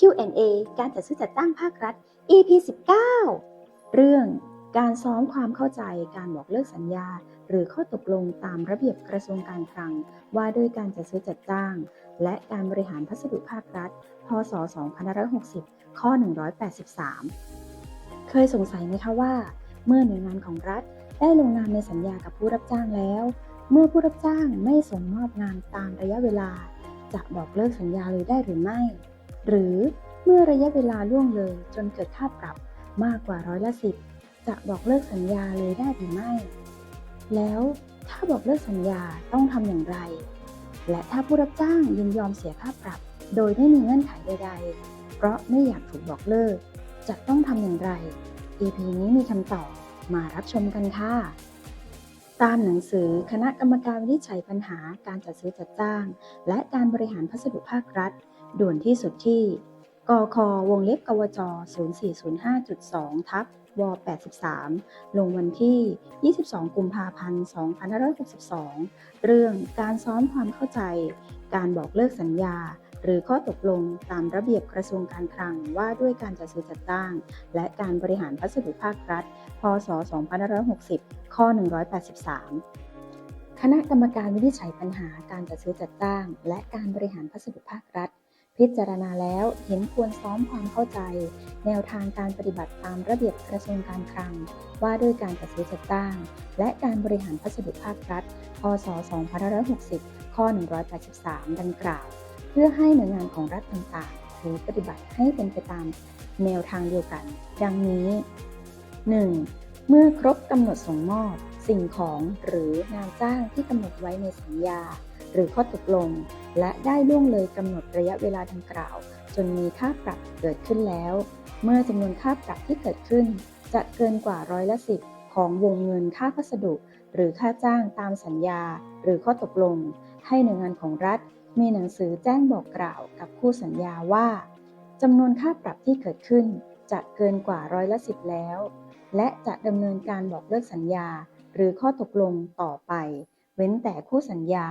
Q&A การจัดซื้อจัดจ้างภาครัฐ EP 19 เรื่องการซ้อมความเข้าใจการบอกเลิกสัญญา หรือข้อตกลงตามระเบียบกระทรวงการคลัง ว่าด้วยการจัดซื้อจัดจ้าง และการบริหารพัสดุภาครัฐ พศ 2560 ข้อ 183 เคยสงสัยไหมคะว่า เมื่อหน่วยงานของรัฐได้ลงนามในสัญญากับผู้รับจ้างแล้ว เมื่อผู้รับจ้างไม่ส่งมอบงานตามระยะเวลา จะบอกเลิกสัญญาเลยได้หรือไม่ หรือเมื่อระยะเวลาล่วงเลยจนเกิดค่าปรับมากกว่าร้อยละสิบจะบอกเลิกสัญญาเลยได้หรือไม่ แล้วถ้าบอกเลิกสัญญาต้องทำอย่างไร และถ้าผู้รับจ้างยินยอมเสียค่าปรับ โดยไม่มีเงื่อนไขใด ๆ เพราะไม่อยากถูกบอกเลิก จะต้องทำอย่างไร EP นี้มีคำตอบมารับชมกันค่ะ ตามหนังสือคณะกรรมการวินิจฉัยปัญหาการจัดซื้อจัดจ้าง และการบริหารพัสดุภาครัฐ ด่วนที่สุดที่ กค วงเล็บกวจ 0405.2 ทับว83 ลงวันที่ 22 กุมภาพันธ์ 2562 เรื่องการซ้อมความเข้าใจ การบอกเลิกสัญญา หรือข้อตกลงตามระเบียบกระทรวงการคลังว่าด้วยการจัดซื้อจัดจ้าง และการบริหารพัสดุภาครัฐ พศ 2560 ข้อ 183คณะกรรมการวินิจฉัยปัญหาการจัดซื้อจัดจ้าง และการบริหารพัสดุภาครัฐ พิจารณาแล้วเห็นควรซ้อมความเข้าใจ แนวทางการปฏิบัติตามระเบียบกระทรวงการคลัง ว่าด้วยการจัดซื้อจัดจ้าง และการบริหารพัสดุภาครัฐ พศ 2560 ข้อ 183 ดังกล่าว เพื่อให้หน่วยงานของรัฐต่างๆ ถือปฏิบัติให้เป็นไปตามแนวทางเดียวกัน ดังนี้ 1. เมื่อครบกำหนดส่งมอบ สิ่งของหรืองานจ้างที่กำหนดไว้ในสัญญา หรือข้อตกลง และได้ล่วงเลยกำหนดระยะเวลาดังกล่าว จนมีค่าปรับเกิดขึ้นแล้ว เมื่อจำนวนค่าปรับที่เกิดขึ้น จะเกินกว่าร้อยละสิบของวงเงินค่าพัสดุ หรือค่าจ้างตามสัญญา หรือข้อตกลง ให้หน่วยงานของรัฐ มีหนังสือแจ้งบอกกล่าวกับคู่สัญญาว่าจำนวนค่าปรับที่เกิดขึ้น จะเกินกว่าร้อยละสิบแล้ว และจะดำเนินการบอกเลิกสัญญา หรือข้อตกลงต่อไป เว้นแต่คู่สัญญา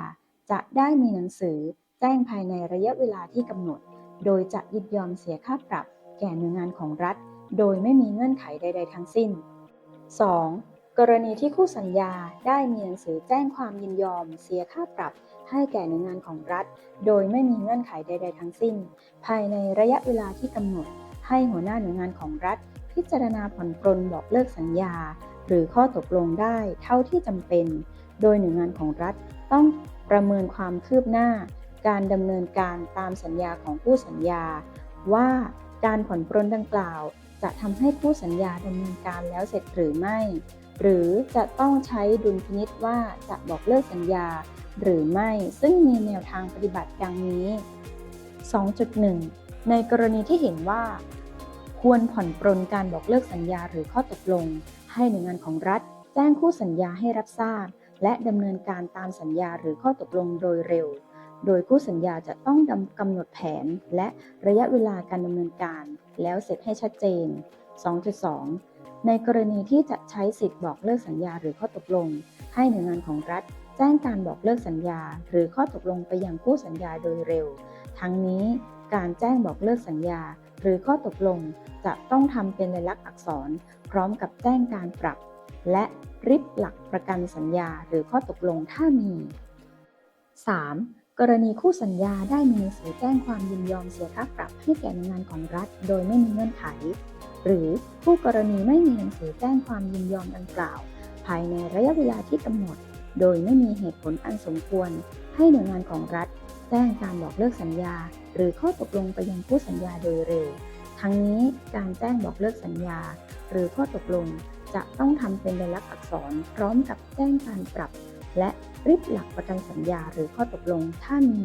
จะได้มีหนังสือแจ้งภายในระยะเวลาที่กำหนด โดยจะยินยอมเสียค่าปรับ แก่หน่วยงานของรัฐ โดยไม่มีเงื่อนไขใด ๆ ทั้งสิ้น 2. กรณีที่คู่สัญญาได้มีหนังสือแจ้งความยินยอม เสียค่าปรับ ให้แก่หน่วยงานของรัฐ โดยไม่มีเงื่อนไขใด ๆ ทั้งสิ้น ภายในระยะเวลาที่กำหนด ให้หัวหน้าหน่วยงานของรัฐ พิจารณาผ่อนปรนบอกเลิกสัญญา หรือข้อตกลงได้เท่าที่จำเป็น โดยหน่วยงานของรัฐต้องประเมินความคืบหน้า การดำเนินการตามสัญญาของผู้สัญญา ว่าการผ่อนปรนดังกล่าว จะทำให้ผู้สัญญาดำเนินการแล้วเสร็จหรือไม่ หรือจะต้องใช้ดุลพินิษว่าจะบอกเลิกสัญญาหรือไม่ซึ่งมีแนวทางปฏิบัติดังนี้ 2.1 ในกรณีที่เห็นว่า ควรผ่อนปรนการบอกเลิกสัญญาหรือข้อตกลง ให้หน่วยงานของรัฐ แจ้งคู่สัญญาให้รับทราบ และดำเนินการตามสัญญาหรือข้อตกลงโดยเร็ว โดยคู่สัญญาจะต้องกำหนดแผนและระยะเวลาการดำเนินการ แล้วเสร็จให้ชัดเจน 2.2 ในกรณีที่จะใช้สิทธิ์บอกเลิกสัญญาหรือข้อตกลง ให้หน่วยงานของรัฐ แจ้งการบอกเลิกสัญญา หรือข้อตกลงไปยังคู่สัญญาโดยเร็ว ทั้งนี้การแจ้งบอกเลิกสัญญา หรือข้อตกลงจะต้องทำเป็นลายลักษณ์อักษร พร้อมกับแจ้งการปรับ และริบหลักประกันสัญญาหรือข้อตกลงถ้ามี 3. กรณีคู่สัญญาได้มีหนังสือแจ้งความยินยอมเสียค่าปรับให้แก่หน่วยงานของรัฐ โดยไม่มีเงื่อนไข หรือผู้กรณีไม่มีหนังสือแจ้งความยินยอมดังกล่าว ภายในระยะเวลาที่กำหนด โดยไม่มีเหตุผลอันสมควร ให้หน่วยงานของรัฐ แจ้งการบอกเลิกสัญญา หรือข้อตกลงไปยังผู้สัญญาโดยเร็ว ทั้งนี้การแจ้งบอกเลิกสัญญา หรือข้อตกลง จะต้องทำเป็นลายลักษณ์อักษรพร้อมกับแจ้งการปรับ และริบหลักประกันสัญญาหรือข้อตกลงถ้ามี